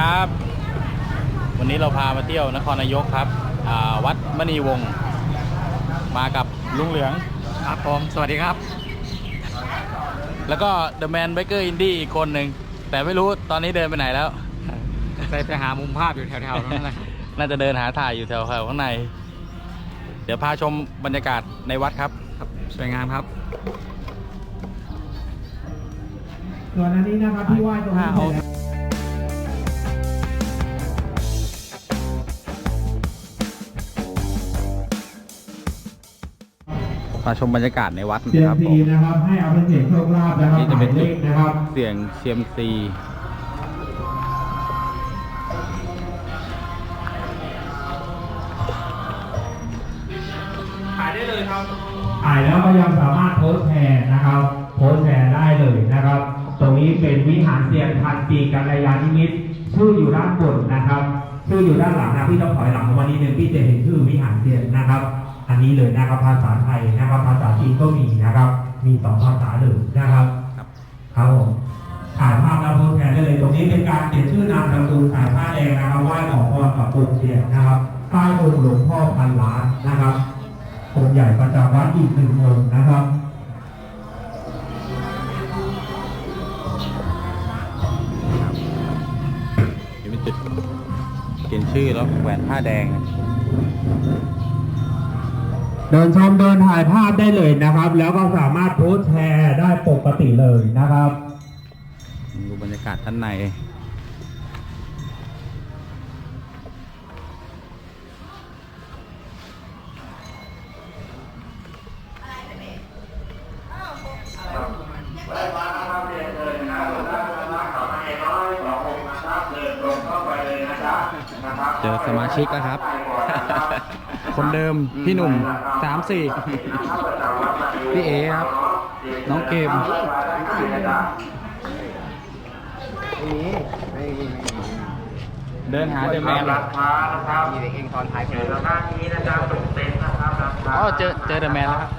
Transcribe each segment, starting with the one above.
ครับ วันนี้เราพามาเที่ยวนครนายกครับอ่าวัดมณีวงศ์มากับลุงเหลืองครับผมสวัสดีครับ แล้วก็เดอะแมนไบเกอร์อินดี้อีกคนหนึ่ง แต่ไม่รู้ตอนนี้เดินไปไหนแล้วไปไปหามุมภาพอยู่แถวๆนั้นแหละน่าจะเดินหาถ่ายอยู่แถวๆข้างใน เดี๋ยวพาชมบรรยากาศในวัดครับครับสวยงามครับส่วนอันนี้นะครับที่ไหว้ตรงนี้ อ่าโอเคพาชมบรรยากาศในวัดเซียนะมครับผซีมนะครับให้เอาเป็นเสียงโชคลาภนะครับนี่หจะมาเป็ยนเลขนะครับเสียงเซียมซีถ่ายได้เลยครับอ่ายแล้วก็ยังสามารถโพสต์แชร์นะครับ โพสต์แชร์ได้เลยนะครับ ตรงนี้เป็นวิหารเซียนพันปีกัลยาณิมิตรชื่ออยู่ด้านบนนะครับ ชื่ออยู่ด้านหลังนะพี่ต้องถอยหลังมานิดนึงพี่จะเห็นชื่อวิหารเซียนนะครับ อันนี้เลยนะครับภาษาไทยนะครับภาษาจีนก็มีนะครับ มีสองภาษาเลยนะครับ ครับครับผมถ่ายภาพแล้วโพสต์แทนได้เลย ตรงนี้เป็นการเขียนชื่อนามสกุลสายผ้าแดงนะครับไหว้ขอพรกับปู่เสียนนะครับใต้องค์หลวงพ่อพันล้านนะครับองค์ใหญ่ประจำวัดอีกหนึ่งองค์นะครับเดี๋ยวเป็นจุดเขียนชื่อแล้วแหวนผ้าแดง เดินชมเดินถ่ายภาพได้เลยนะครับ แล้วก็สามารถโพสแชร์ได้ปกติเลยนะครับ ดูบรรยากาศด้านใน สามสี่พี่เอครับ น้องเกมเดินหาเดอะแมนมีเด็กเองตอนท้ายคนเดียวอ๋อเจอเจอเดอะแมนแล้วครับ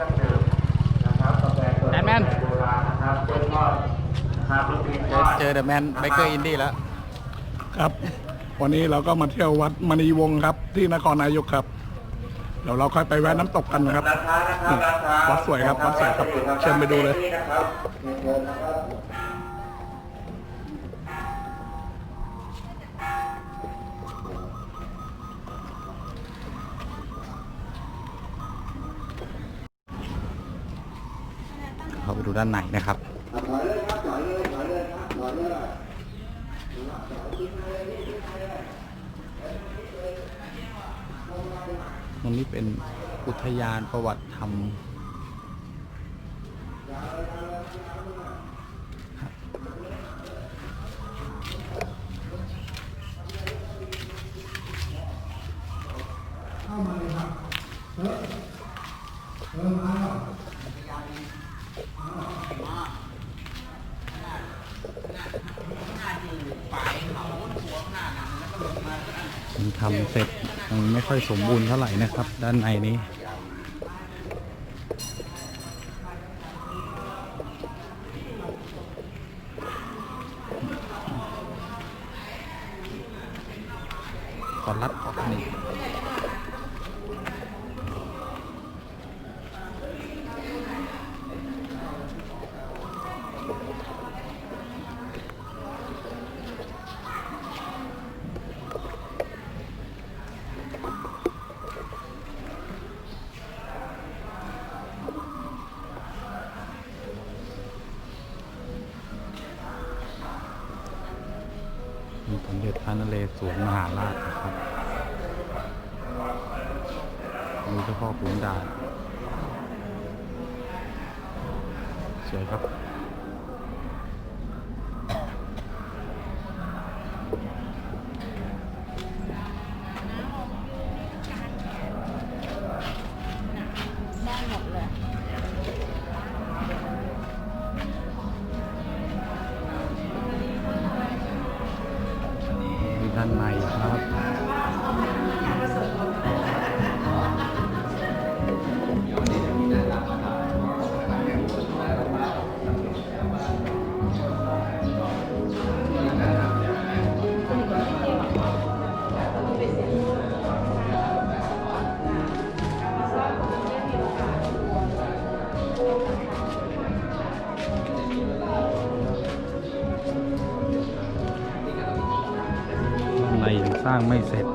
แมนแมนเจอเดอะแมนไบเกอร์อินดี้แล้ว ครับ วันนี้เราก็มาเที่ยววัดมณีวงศ์ครับ ที่นครนายกครับ เดี๋ยวเราค่อยไปแวะน้ำตกกันนะครับนี่วัดสวยครับวัดสวยครับเชิญไปดูเลยเข้าไปดูด้านในนะครับ ตรงนี้เป็นอุทยานประวัติธรรม ทำเสร็จยังไม่ค่อยสมบูรณ์เท่าไหร่นะครับ ด้านในนี้ สวยครับ ยังสร้างไม่เสร็จ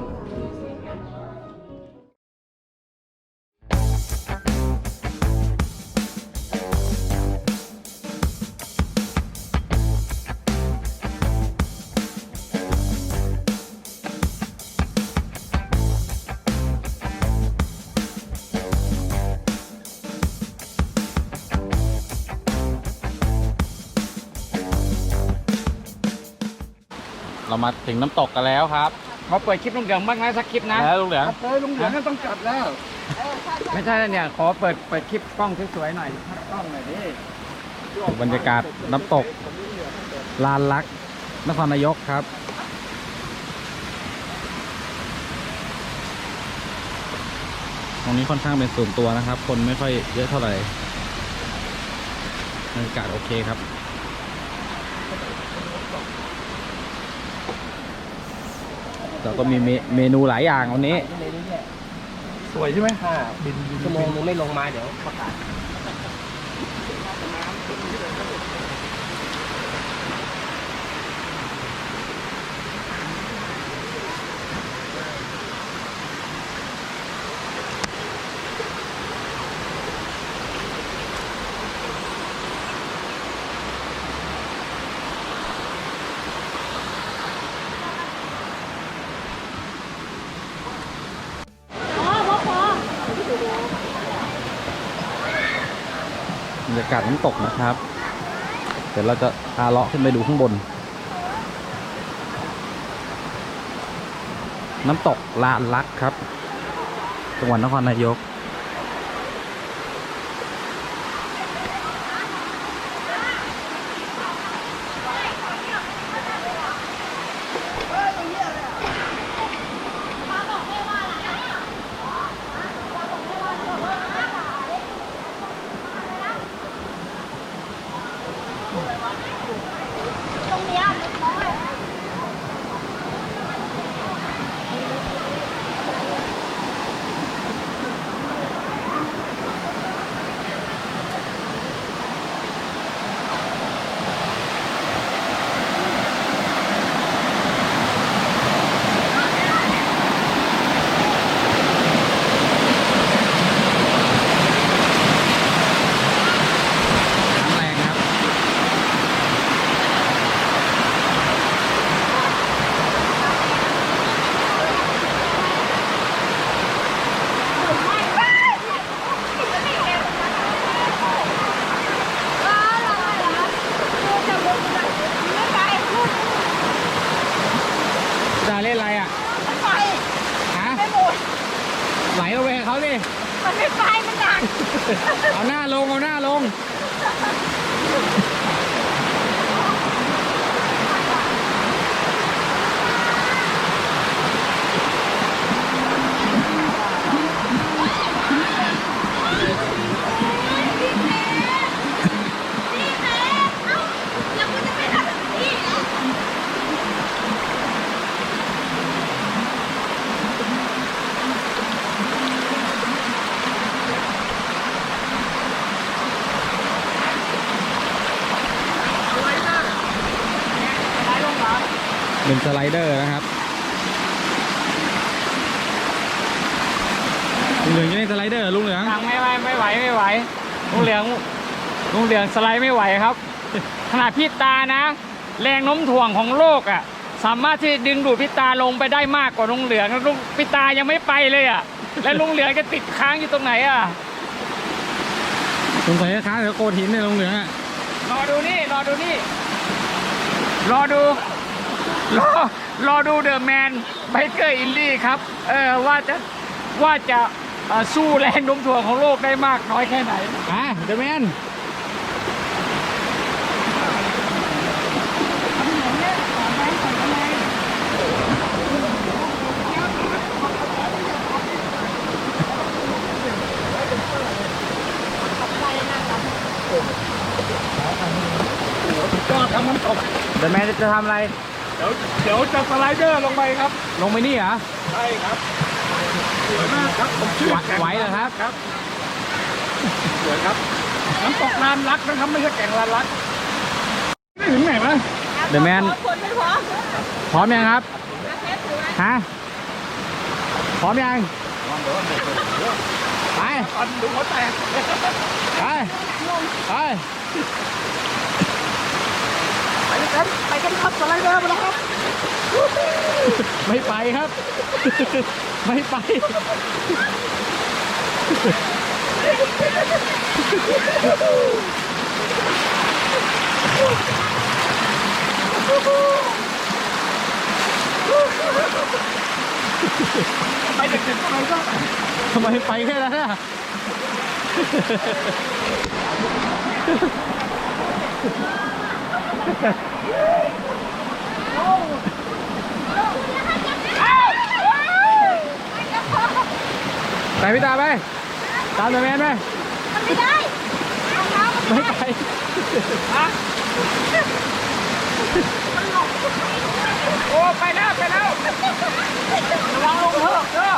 เรามาถึงน้ำตกกันแล้วครับขอเปิดคลิปลุงเหลืองบ้างนะสักคลิปนะแล้วลุงเหลืองเฮ้ยลุงเหลืองนั่นต้องจัดแล้ว ไม่ใช่แล้วเนี่ย ขอเปิดเปิดคลิปกล้องสวยๆหน่อยกล้องหน่อยดิบรรยากาศน้ำตก ลานลักนครนายกครับตรงนี้ค่อนข้างเป็นส่วนตัวนะครับ คนไม่ค่อยเยอะเท่าไหร่บรรยากาศโอเคครับ แล้วก็มีเมเมนูหลายอย่างวันนี้ สวยใช่ไหมชั่วโมงนึงไม่ลงมาเดี๋ยวประกาศากาศน้ำตกนะครับ เดี๋ยวเราจะพาเลาะขึ้นไปดูข้างบน น้ำตกลานลักครับ จังหวัดนครนายก ตรงเนี้ยมันน้อย น้ำแรงครับ ดาเล่นอะไรอะ ไฟ ฮะ ไม่หมด ไหลเอาไปกับเขาดิ มันไม่ไฟมันหนัก เอาหน้าลง เอาหน้าลง แล้วกูจะไปทำแบบนี้ เป็นสไลเดอร์นะครับลุงเหลืองจะเล่นสไลเดอร์เหรอลุงเหลืองทางไม่ไหวไม่ไหวไม่ไหวลุงเหลืองลุงเหลืองสไลด์ไม่ไหวครับ ขนาดพี่ตานะ แรงโน้มถ่วงของโลกอะ สามารถที่จะดึงดูดพี่ตาลงไปได้มากกว่าลุงเหลืองแล้วลุงพี่ตายังไม่ไปเลยอะ แล้วลุงเหลืองจะติดค้างอยู่ตรงไหนอะสงสัยจะค้างเดี๋ยวโกดหินเนี่ยลุงเหลืองอะรอดูนี่รอดูนี่ รอดู รอรอดูเดอะแมนไบเกอร์อินดี้ครับเออว่าจะว่าจะเอ่อสู้แรงโน้มถ่วงของโลกได้มากน้อยแค่ไหนอะเดอะแมนก็ทำน้ำตกเดอะแมนจะทำอะไร เดี๋ยวเดี๋ยวจะสไลเดอร์ลงไปครับ ลงไปนี่เหรอใช่ครับสวยมากครับผมชื่อไหวแก่งไหวเหรอครับ ครับสวยครับน้ำตกลานรักนะครับไม่ใช่แก่งลานรักไม่ถึงไหนวะเดอะแมน คนไม่พร้อมพร้อมยังครับเทปถือไว้ฮะ พร้อมยัง ไป ตอนดูหัวแตกไป ไปไป กันไปกันครับสไลเดอร์มาแล้วครับไม่ไปครับ ไม่ไปไปเด็กๆทำไมก็ทำไมไปแค่นั้นอะ ไปพี่ตาไป ตามตัวแมนไปไม่ได้ไม่ไปโอ้ ไปแล้ว ไปแล้วระวังลงเถอะ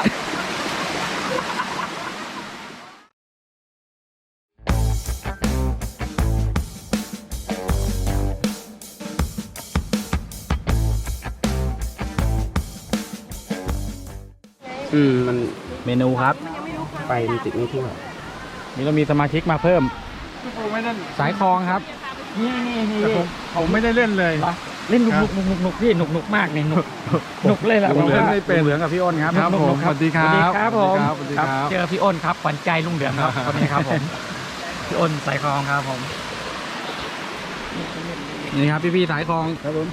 ออืมมันเมนูครับ ไปมันติดไม่ทั่วนี่เรามีสมาชิกมาเพิ่มสายคลองครับนี่นี่นี่ผมไม่ได้เล่นเลยเล่นหนุกหนุกหนุกหนุกพี่หนุกหนุกมากนี่หนุกหนุกเลยแหละลุงเหลืองผมว่า ไม่เป็นเหลืองกับพี่อ้นครับครับผมสวัสดีครับสวัสดีครับผม สวัสดีครับ เจอพี่อ้นครับขวัญใจลุงเหลืองครับคนนี้ครับผม พี่อ้นสายคลองครับผม นี่ครับพี่พี่ๆสายคลองครับผม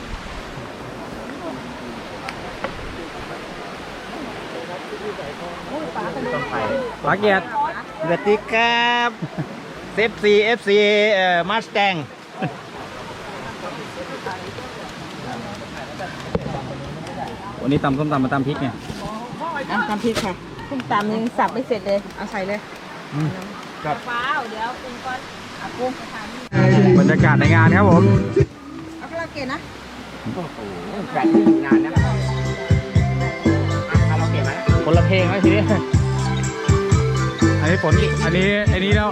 ปาเกียรติสวัสดีครับเซฟซีเอฟซีเอ่อมาสแตงวันนี้ตำส้มตำมาตำพริกเนี่ยอะตำพริกค่ะส้มตำยังสับไม่เสร็จเลย เอาใส่เลยว้าวเดี๋ยวคุณก่อนเอากุ้งบรรยากาศในงานครับผม เอาคาราโอเกะนะแปดที่อยู่นานนะ คนละเพลงแล้วทีนี้ อันนี้ฝน อันนี้ อันนี้แล้ว